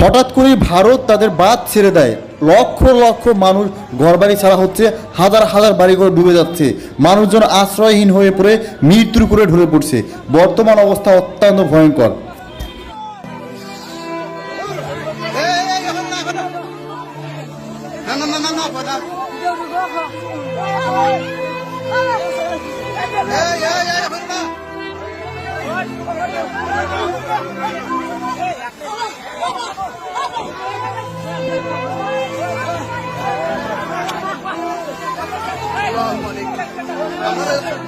হঠাৎ করেই ভারত তাদের বাদ ছেড়ে দেয়। লক্ষ লক্ষ মানুষ ঘরবাড়ি ছাড়া হচ্ছে, হাজার হাজার বাড়িঘর ডুবে যাচ্ছে। মানুষজন আশ্রয়হীন হয়ে পড়ে, মৃত্যুর করে ঢলে পড়ছে। বর্তমান অবস্থা অত্যন্ত ভয়ঙ্কর। Thank.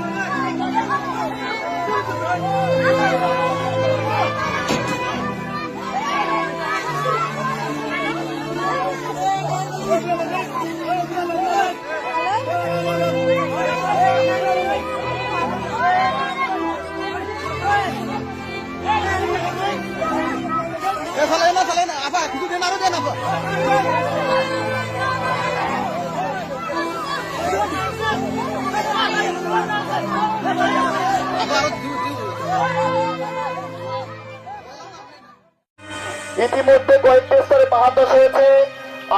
ইতিমধ্যে কয়েকটি স্থানে পাহাড় ধস হয়েছে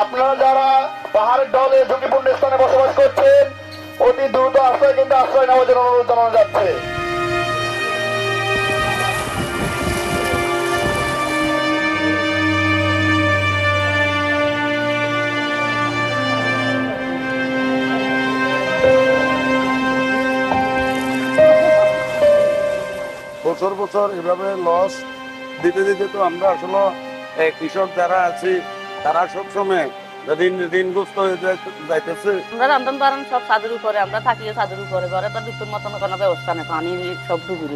আপনারা যারা পাহাড়ের ঢলে ঝুঁকিপূর্ণ স্থানে বসবাস করছেন, অতি দ্রুত আশ্রয় কিন্তু আশ্রয় নেওয়ার জন্য অনুরোধ জানানো যাচ্ছে। বছর বছর এভাবে লস দিতে দিতে তো আমরা আসলে কৃষক যারা আছি তারা সবসময় দিন ঋণগ্রস্ত হয়ে যাইতেছে। আমরা রান্ধন বাড়ান সব ছাদের উপরে আমরা থাকি উপরে। ঘরে তো দুপুর মতন কোনো ব্যবস্থা নেই পানি সব ডুবে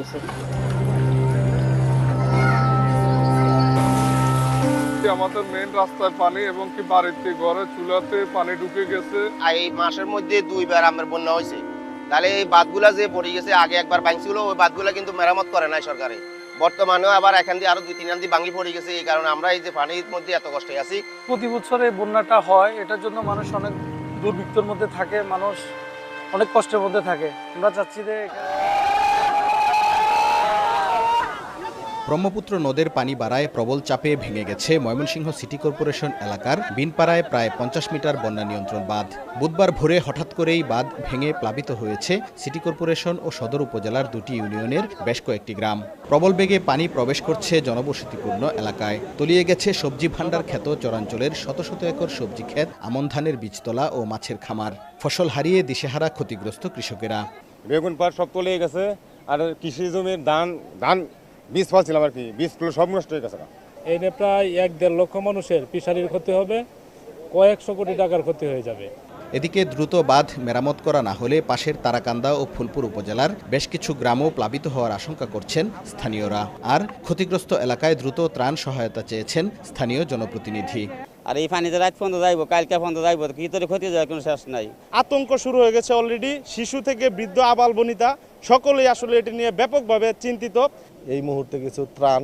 আমাদের মেন রাস্তায় পানি এবং কি বাড়িতে ঘরে চুলাতে পানি ঢুকে গেছে? আর এই মাসের মধ্যে দুইবার আমার বন্যা হয়েছে। তাহলে এই বাঁধগুলা যে পড়ে গেছে আগে একবার ভাঙছিল ওই বাঁধগুলা কিন্তু মেরামত করে নাই সরকারে। বর্তমানেও আবার এখান দিয়ে আরও দুই, তিন দিন ভাঙি পড়ে গেছে, এই কারণে আমরা এই যে পানির মধ্যে এত কষ্টে আছি। প্রতি বছর বন্যাটা হয়, এটার জন্য মানুষ অনেক দুর্ভিক্ষর মধ্যে থাকে, মানুষ অনেক কষ্টের মধ্যে থাকে। আমরা চাচ্ছি যে ব্রহ্মপুত্র নদের পানি বাড়ায় প্রবল চাপে ভেঙে গেছে ময়মনসিংহ সিটি কর্পোরেশন এলাকার বিনপাড়ায় প্রায় পঞ্চাশ মিটার বন্যা নিয়ন্ত্রণ বাঁধ। বুধবার ভোরে হঠাৎ করেই বাঁধ ভেঙে প্লাবিত হয়েছে সিটি কর্পোরেশন ও সদর উপজেলার দুটি ইউনিয়নের বেশ কয়েকটি গ্রাম। প্রবল বেগে পানি প্রবেশ করছে জনবসতিপূর্ণ এলাকায়। তলিয়ে গেছে সবজি ভাণ্ডার খ্যাত চরাঞ্চলের শত শত একর সবজি ক্ষেত, আমন ধানের বীজতলা ও মাছের খামার। ফসল হারিয়ে দিশেহারা ক্ষতিগ্রস্ত কৃষকেরা। বেগুন পাট সব তলে গেছে। আর কৃষি জমির ধান ধান বীজ ফলছিলাম আর কি বীজগুলো সব নষ্ট হয়ে গেছে এনে প্রায় এক দেড় লক্ষ মানুষের ফিশারির ক্ষতি হবে কয়েকশো কোটি টাকার ক্ষতি হয়ে যাবে। এদিকে দ্রুত বাঁধ মেরামত করা না হলে পাশের তারাকান্দা ও ফুলপুর উপজেলার বেশ কিছু গ্রামও প্লাবিত হওয়ার আশঙ্কা করছেন স্থানীয়রা। আর ক্ষতিগ্রস্ত এলাকায় দ্রুত ত্রাণ সহায়তা চেয়েছেন স্থানীয় জনপ্রতিনিধি। আর এই পানিতে রাত পর্যন্ত যাইব কালকে পর্যন্ত যাইব কি তোর ক্ষতি যায় কোনো শেষ নাই। আতঙ্ক শুরু হয়ে গেছে অলরেডি শিশু থেকে বৃদ্ধ আবাল বনিতা সকলেই আসলে এটি নিয়ে ব্যাপকভাবে চিন্তিত। এই মুহূর্তে কিছু ত্রাণ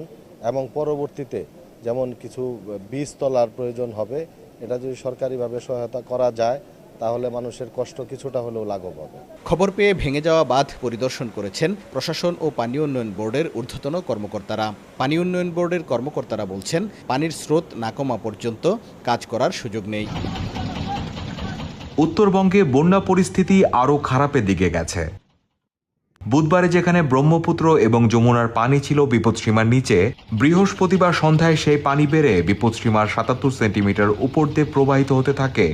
এবং পরবর্তীতে যেমন কিছু বীজ তলার প্রয়োজন হবে এটা যদি সরকারিভাবে সহায়তা করা যায় তাহলে মানুষের কষ্ট কিছুটা হলেও লাঘব হবে। খবর পেয়ে ভেঙে যাওয়া বাঁধ পরিদর্শন করেছেন প্রশাসন ও পানি উন্নয়ন বোর্ডের ঊর্ধ্বতন কর্মকর্তারা। পানি উন্নয়ন বোর্ডের কর্মকর্তারা বলছেন পানির স্রোত না কমা পর্যন্ত কাজ করার সুযোগ নেই। উত্তরবঙ্গে বন্যা পরিস্থিতি আরও খারাপের দিকে গেছে। বুধবারে যেখানে ব্রহ্মপুত্র এবং যমুনার পানি ছিল বিপদসীমার নিচে, বৃহস্পতিবার সন্ধ্যায় সেই পানি বেড়ে বিপদসীমার সাতাত্তর সেন্টিমিটার উপর দিয়ে প্রবাহিত হতে থাকে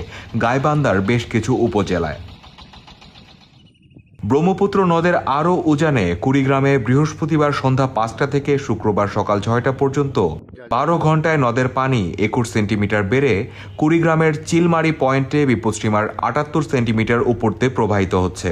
গাইবান্দার বেশ কিছু উপজেলায়। ব্রহ্মপুত্র নদের আরও উজানে কুড়িগ্রামে বৃহস্পতিবার সন্ধ্যা পাঁচটা থেকে শুক্রবার সকাল ছয়টা পর্যন্ত বারো ঘন্টায় নদের পানি একুশ সেন্টিমিটার বেড়ে কুড়িগ্রামের চিলমারি পয়েন্টে বিপদসীমার আটাত্তর সেন্টিমিটার উপর দিয়ে প্রবাহিত হচ্ছে।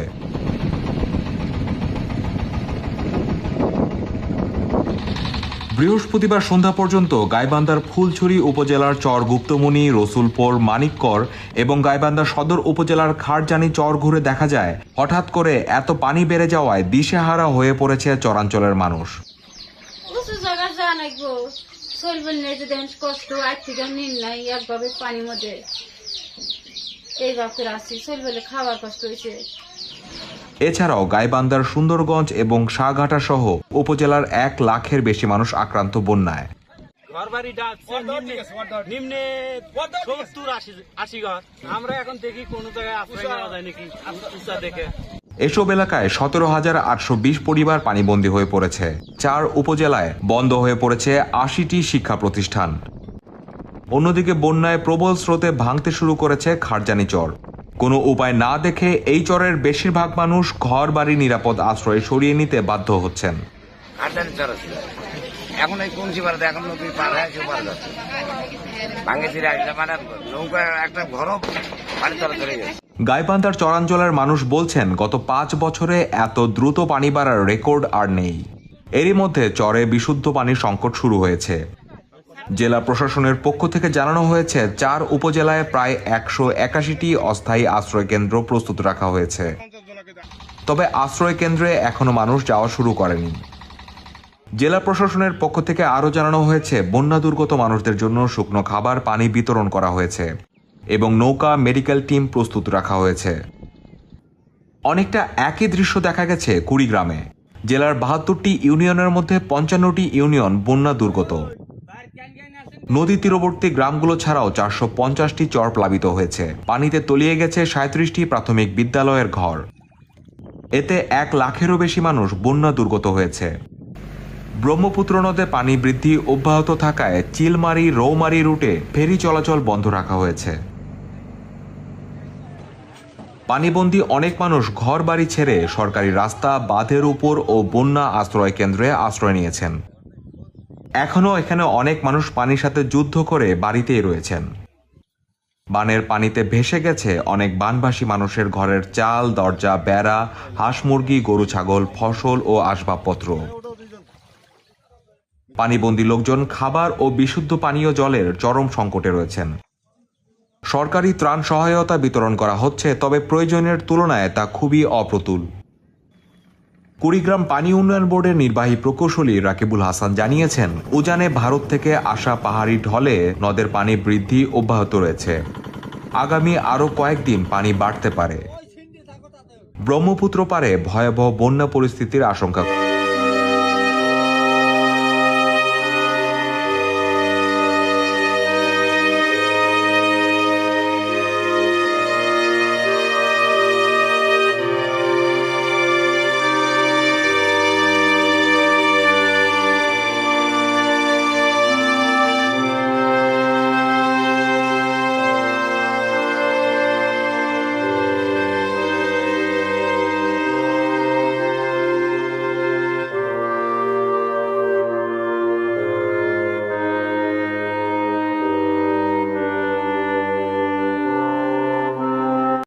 বৃহস্পতিবার সন্ধ্যা পর্যন্ত গাইবান্ধার ফুলছড়ি উপজেলার চর গুপ্তমণি রসুলপুর মানিককর এবং গাইবান্ধা সদর উপজেলার খারজানি চর ঘুরে দেখা যায়। হঠাৎ করে এত পানি বেড়ে যাওয়ায় দিশেহারা হয়ে পড়েছে চরাঞ্চলের মানুষ। কষ্ট, আজ থেকে নিন নাই, একভাবে পানির মধ্যে। এই বাপের আসছি চলবে খাবার কষ্ট হয়েছে এছাড়াও গাইবান্ধার সুন্দরগঞ্জ এবং শাহঘাটা সহ উপজেলার এক লাখের বেশি মানুষ আক্রান্ত বন্যায়। ঘর বাড়িটা নিম্নে সত্তর আশি আশি ঘর। আমরা এখন দেখি কোনো জায়গায় আশ্রয় নেওয়া যায় নাকি দেখে। এসব এলাকায় সতেরো হাজার আটশো বিশ পরিবার পানিবন্দী হয়ে পড়েছে। চার উপজেলায় বন্ধ হয়ে পড়েছে আশিটি শিক্ষা প্রতিষ্ঠান। অন্যদিকে বন্যায় প্রবল স্রোতে ভাঙতে শুরু করেছে খারজানি চর। কোনো উপায় না দেখে এই চরের বেশিরভাগ মানুষ ঘর বাড়ি নিরাপদ আশ্রয়ে সরিয়ে নিতে বাধ্য হচ্ছেন। আটটানি চড়া এখন এই কমছি পারে এখন নদী পার হয়ে কেউ পার যাচ্ছে। ভাঙে ফিরে আসলে মানে নৌকা একটা ঘরও পানি তলা চলে গেছে। গাইবান্ধার চরাঞ্চলের মানুষ বলছেন গত পাঁচ বছরে এত দ্রুত পানি বাড়ার রেকর্ড আর নেই। এরই মধ্যে চরে বিশুদ্ধ পানির সংকট শুরু হয়েছে। জেলা প্রশাসনের পক্ষ থেকে জানানো হয়েছে, চার উপজেলায় প্রায় একশো একাশিটি অস্থায়ী আশ্রয় কেন্দ্র প্রস্তুত রাখা হয়েছে। তবে আশ্রয় কেন্দ্রে এখনও মানুষ যাওয়া শুরু করেনি। জেলা প্রশাসনের পক্ষ থেকে আরও জানানো হয়েছে, বন্যা দুর্গত মানুষদের জন্য শুকনো খাবার, পানি বিতরণ করা হয়েছে এবং নৌকা, মেডিকেল টিম প্রস্তুত রাখা হয়েছে। অনেকটা একই দৃশ্য দেখা গেছে কুড়িগ্রামে। জেলার বাহাত্তরটি ইউনিয়নের মধ্যে পঞ্চান্নটি ইউনিয়ন বন্যা দুর্গত। নদী তীরবর্তী গ্রামগুলো ছাড়াও চারশো পঞ্চাশটি চর প্লাবিত হয়েছে। পানিতে তলিয়ে গেছে সাঁত্রিশটি প্রাথমিক বিদ্যালয়ের ঘর। এতে এক লাখেরও বেশি মানুষ বন্যা দুর্গত হয়েছে। ব্রহ্মপুত্র নদে পানি বৃদ্ধি অব্যাহত থাকায় চিলমারি, রৌমারি রুটে ফেরি চলাচল বন্ধ রাখা হয়েছে। পানিবন্দী অনেক মানুষ ঘর বাড়ি ছেড়ে সরকারি রাস্তা, বাঁধের উপর ও বন্যা আশ্রয় কেন্দ্রে আশ্রয় নিয়েছেন। এখনও এখানে অনেক মানুষ পানির সাথে যুদ্ধ করে বাড়িতেই রয়েছেন। বানের পানিতে ভেসে গেছে অনেক বানভাসী মানুষের ঘরের চাল, দরজা, বেড়া, হাঁস মুরগি, গরু, ছাগল, ফসল ও আসবাবপত্র। পানিবন্দী লোকজন খাবার ও বিশুদ্ধ পানীয় জলের চরম সংকটে রয়েছেন। সরকারি ত্রাণ সহায়তা বিতরণ করা হচ্ছে, তবে প্রয়োজনের তুলনায় তা খুবই অপ্রতুল। কুড়িগ্রাম পানি উন্নয়ন বোর্ডের নির্বাহী প্রকৌশলী রাকিবুল হাসান জানিয়েছেন, উজানে ভারত থেকে আসা পাহাড়ি ঢলে নদের পানি বৃদ্ধি অব্যাহত রয়েছে। আগামী আরও কয়েকদিন পানি বাড়তে পারে। ব্রহ্মপুত্র পারে ভয়াবহ বন্যা পরিস্থিতির আশঙ্কা।